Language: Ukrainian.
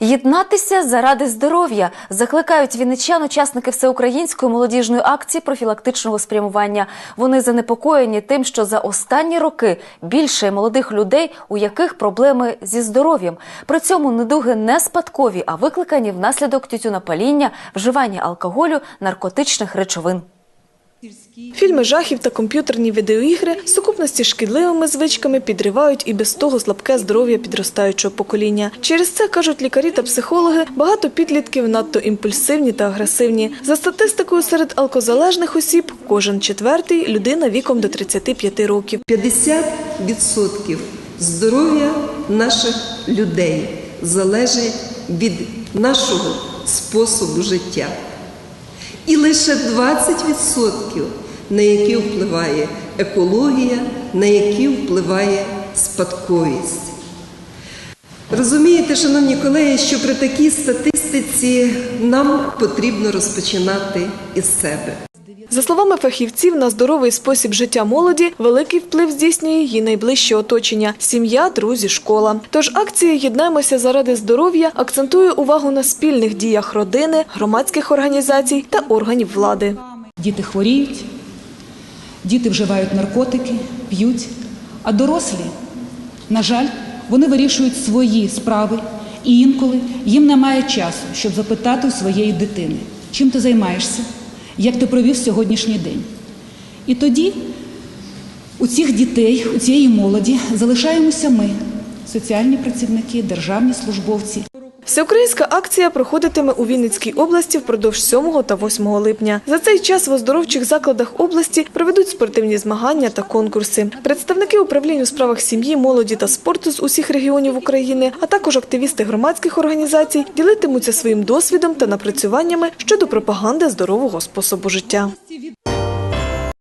Єднатися заради здоров'я закликають вінничан учасники всеукраїнської молодіжної акції профілактичного спрямування. Вони занепокоєні тим, що за останні роки більше молодих людей, у яких проблеми зі здоров'ям. При цьому недуги не спадкові, а викликані внаслідок тютюнопаління, вживання алкоголю, наркотичних речовин. Фільми жахів та комп'ютерні відеоігри в сукупності з шкідливими звичками підривають і без того слабке здоров'я підростаючого покоління. Через це кажуть лікарі та психологи, багато підлітків надто імпульсивні та агресивні. За статистикою серед алкозалежних осіб, кожен четвертий людина віком до 35 років. 50% здоров'я наших людей залежить від нашого способу життя. І лише 20% на які впливає екологія, на які впливає спадковість. Розумієте, шановні колеги, що при такій статистиці нам потрібно розпочинати із себе. За словами фахівців, на здоровий спосіб життя молоді великий вплив здійснює її найближче оточення – сім'я, друзі, школа. Тож акція «Єднаємося заради здоров'я» акцентує увагу на спільних діях родини, громадських організацій та органів влади. Діти хворіють, діти вживають наркотики, п'ють, а дорослі, на жаль, вони вирішують свої справи, і інколи їм немає часу, щоб запитати у своєї дитини, чим ти займаєшся, як ти провів сьогоднішній день. І тоді у цих дітей, у цієї молоді залишаємося ми, соціальні працівники, державні службовці. Всеукраїнська акція проходитиме у Вінницькій області впродовж 7 та 8 липня. За цей час в оздоровчих закладах області проведуть спортивні змагання та конкурси. Представники управління у справах сім'ї, молоді та спорту з усіх регіонів України, а також активісти громадських організацій ділитимуться своїм досвідом та напрацюваннями щодо пропаганди здорового способу життя.